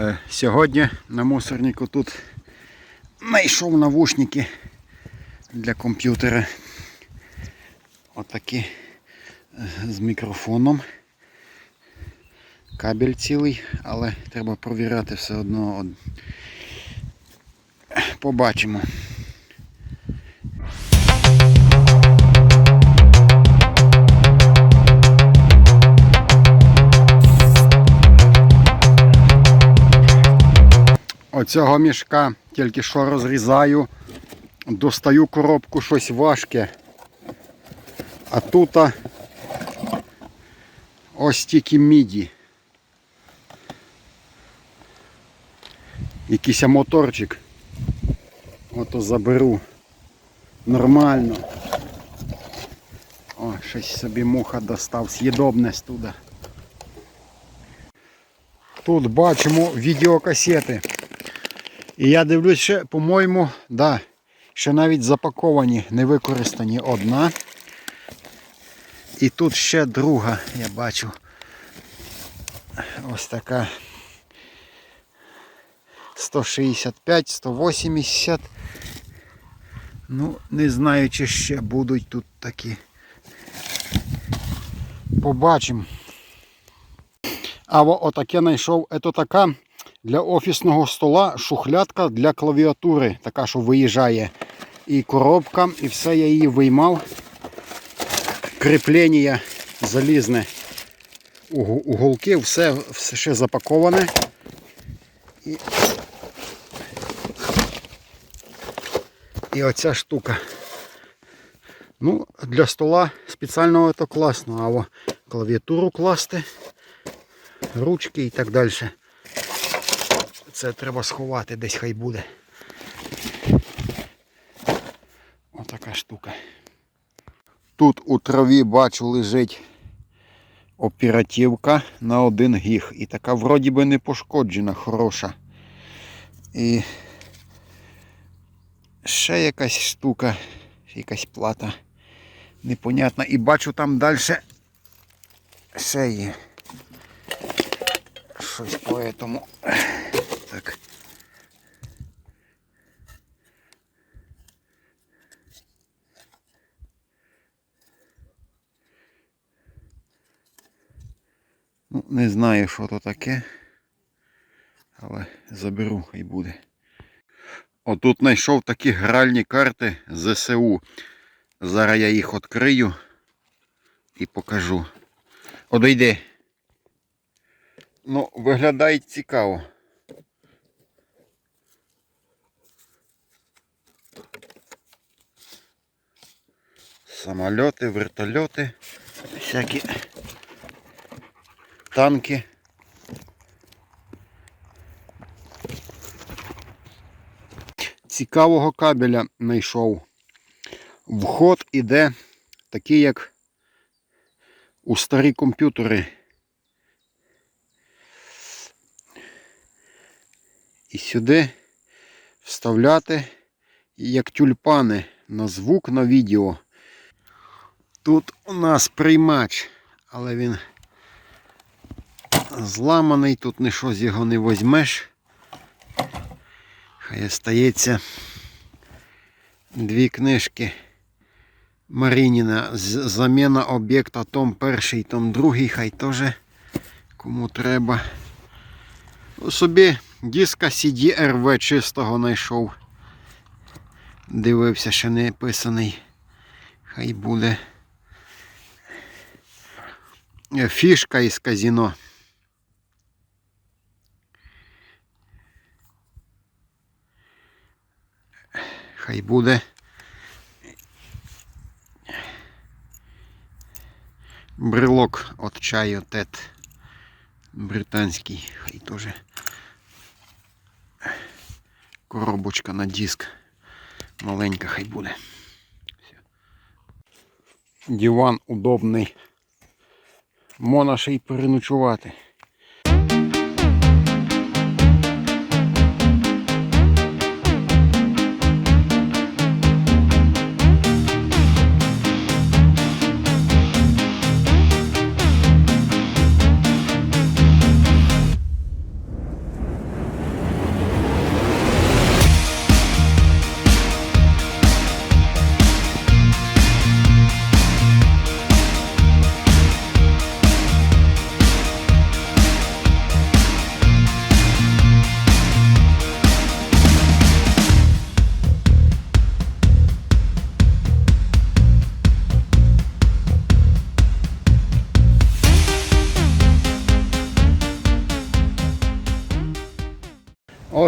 Е, Сьогодні на мусорнику тут знайшов навушники для комп'ютера. Отакі е, з мікрофоном. Кабель цілий, але треба провіряти все одно. Побачимо. Оцього мішка тільки що розрізаю, достаю коробку щось важке. А тут ось тільки міді. Якийсь моторчик. Ото заберу. Нормально. О, щось собі муха достав, з'їдобне студа. Тут бачимо відеокасети. І я дивлюсь, ще, по-моєму, да, ще навіть запаковані, не використані одна. І тут ще друга, я бачу. Ось така 165, 180. Ну, не знаю, чи ще будуть тут такі. Побачимо. А отаке знайшов. Це така для офісного стола шухлядка для клавіатури. Така, що виїжджає. І коробка, і все я її виймав. Кріплення залізне. Уголки, все, все ще запаковане. І, і оця штука. Ну, для стола спеціального то класно, а клавіатуру класти, ручки і так далі. Це треба сховати десь хай буде. Отака штука. Тут у траві бачу лежить оперативка на один гіг. І така вроді би не пошкоджена, хороша. І ще якась штука, якась плата. Непонятна. І бачу там далі ще є. Щось по этому. Так. Ну, не знаю, що то таке, але заберу і буде. Отут знайшов такі гральні карти ЗСУ. Зараз я їх відкрию і покажу. Одійди. Ну, виглядає цікаво. Самольоти, вертольоти, всякі танки. Цікавого кабеля знайшов. Вход іде такий, як у старі комп'ютери. І сюди вставляти як тюльпани на звук, на відео. Тут у нас приймач, але він зламаний, тут нічого з його не возьмеш. Хай стається дві книжки Марініна. Заміна об'єкта том перший, том другий, хай теж кому треба. Собі диска CD-RV чистого знайшов. Дивився, ще не писаний. Хай буде. Е, Фішка із казіно. Хай буде. Брелок от чаю тет. Британський. Хай теж. Коробочка на диск. Маленька хай буде. Диван удобний. Можна ще й переночувати.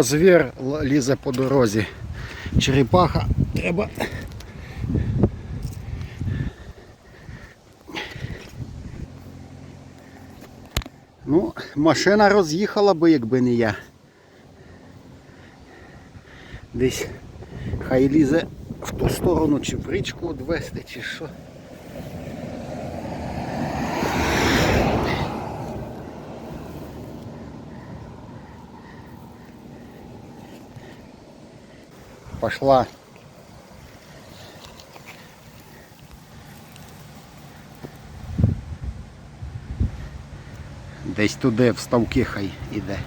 О, звір лізе по дорозі. Черепаха. Треба. Ну, машина роз'їхала би, якби не я. Десь хай лізе в ту сторону, чи в річку відвести, чи що. Пошла. Десь туди в ставки хай іде.